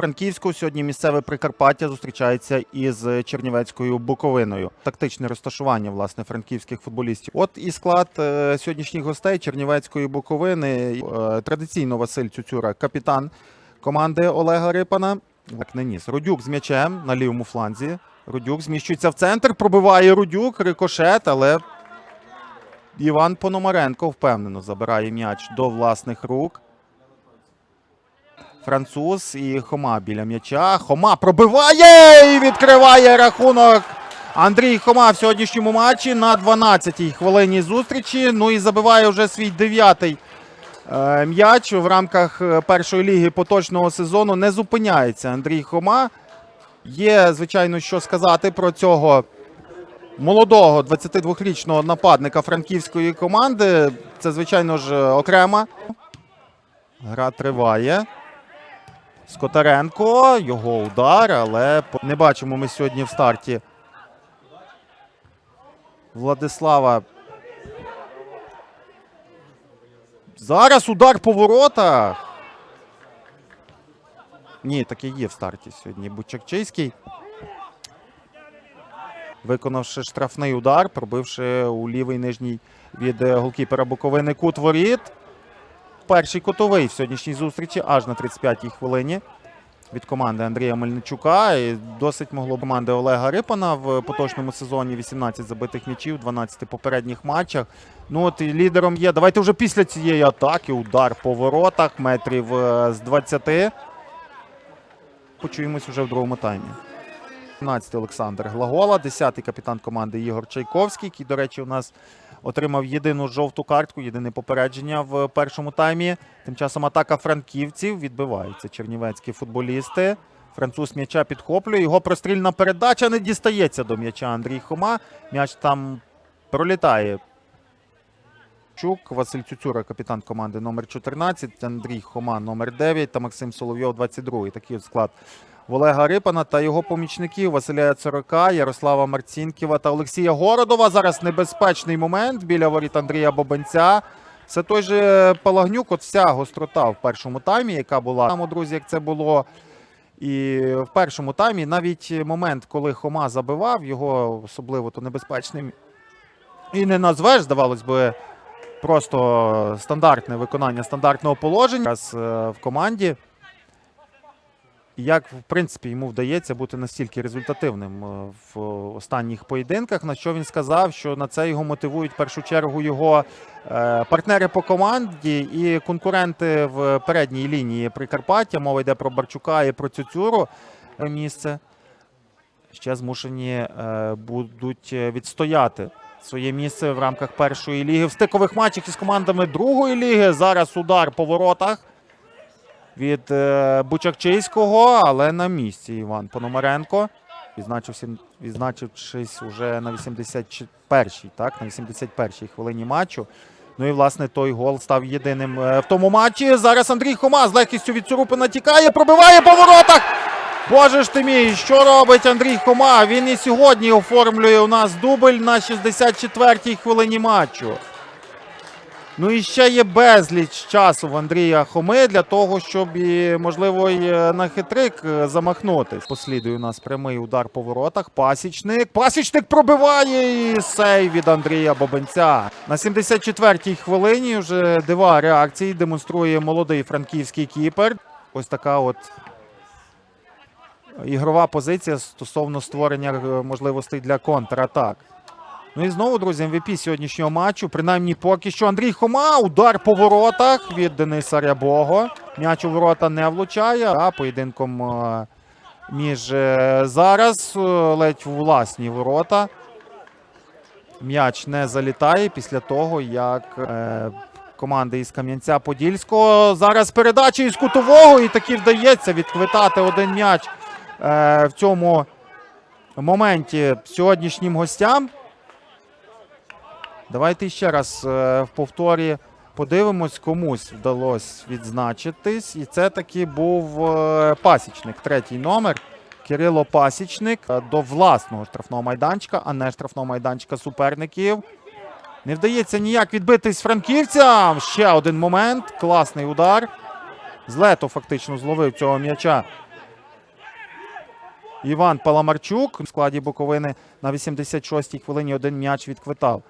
Івано-Франківську. Сьогодні місцеве Прикарпаття зустрічається із Чернівецькою Буковиною. Тактичне розташування власне франківських футболістів. От і склад е, сьогоднішніх гостей Чернівецької Буковини. Е, традиційно Василь Цюцюра, капітан команди Олега Рипана. Так не ніс. Рудюк з м'ячем на лівому фланзі. Рудюк зміщується в центр, пробиває Рудюк, рикошет, але Іван Пономаренко впевнено забирає м'яч до власних рук. Француз і Хома біля м'яча. Хома пробиває і відкриває рахунок. Андрій Хома в сьогоднішньому матчі на 12-й хвилині зустрічі. Ну і забиває вже свій дев'ятий е, м'яч в рамках е, першої ліги поточного сезону. Не зупиняється Андрій Хома. Є, звичайно, що сказати про цього молодого 22-річного нападника франківської команди. Це, звичайно ж, окрема. Гра триває. Скотаренко, його удар, але не бачимо ми сьогодні в старті. Владислава. Зараз удар по воротах. Ні, таки є в старті сьогодні. Бучакчийський. Виконавши штрафний удар, пробивши у лівий нижній від е, голкіпера Буковини кут воріт. Перший кутовий в сьогоднішній зустрічі аж на 35-й хвилині від команди Андрія Мельничука. І досить могло б команди Олега Рипана в поточному сезоні 18 забитих м'ячів, 12 попередніх матчах. Ну от і лідером є. Давайте вже після цієї атаки удар по воротах метрів е, з 20. Почуємось уже в другому таймі. 17 Олександр Глагола, 10-й капітан команди Ігор Чайковський, який, до речі, у нас отримав єдину жовту картку, єдине попередження в першому таймі. Тим часом атака франківців відбиваються чернівецькі футболісти. Француз м'яча підхоплює. Його прострільна передача не дістається до м'яча Андрій Хома. М'яч там пролітає. Чук, Василь Цюцюра, капітан команди номер 14, Андрій Хома номер 9 та Максим Соловйов 22. Такий от склад Олега Рипана та його помічників Василя Яцерока, Ярослава Марцінківа та Олексія Городова. Зараз небезпечний момент біля воріт Андрія Бобенця. Це той же Палагнюк, от вся гострота в першому таймі, яка була там, друзі, як це було. І в першому таймі навіть момент, коли Хома забивав, його особливо то небезпечним. І не назвеш, здавалось би, просто стандартне виконання стандартного положення е, в команді. Як, в принципі, йому вдається бути настільки результативним е, в останніх поєдинках, на що він сказав, що на це його мотивують в першу чергу його е, партнери по команді і конкуренти в передній лінії Прикарпаття. Мова йде про Барчука і про Цюцюру місце. Ще змушені будуть відстояти своє місце в рамках першої ліги. В стикових матчах із командами другої ліги. Зараз удар по воротах від е, Бучакчийського, але на місці Іван Пономаренко. Відзначився, відзначившись уже на 81-й, так, на 81-й хвилині матчу. Ну і власне той гол став єдиним е, в тому матчі. Зараз Андрій Хома з легкістю від Цурупина тікає, пробиває по воротах. Боже ж ти мій, що робить Андрій Хома? Він і сьогодні оформлює у нас дубль на 64-й хвилині матчу. Ну і ще є безліч часу в Андрія Хоми для того, щоб і, можливо, й е, на хитрик е, замахнутись. Послідує у нас прямий удар по воротах. Пасічник. Пасічник пробиває і сейв від Андрія Бобенця. На 74-й хвилині вже дива реакції демонструє молодий франківський кіпер. Ось така от ігрова позиція стосовно створення е, можливостей для контратак. Ну і знову, друзі, МВП сьогоднішнього матчу. Принаймні поки що Андрій Хома. Удар по воротах від Дениса Рябого. М'яч у ворота не влучає. А поєдинком е, між е, зараз ледь у власні ворота. М'яч не залітає після того, як е, команда із Кам'янця-Подільського. Зараз передача із кутового і таки вдається відквитати один м'яч в цьому моменті сьогоднішнім гостям. Давайте ще раз е, в повторі подивимось, комусь вдалося відзначитись. І це таки був е, пасічник, третій номер. Кирило Пасічник е, до власного штрафного майданчика, а не штрафного майданчика суперників. Не вдається ніяк відбитись франківцям. Ще один момент. Класний удар. Злето фактично зловив цього м'яча Іван Паламарчук в складі Буковини на 86-й хвилині один м'яч відквитав.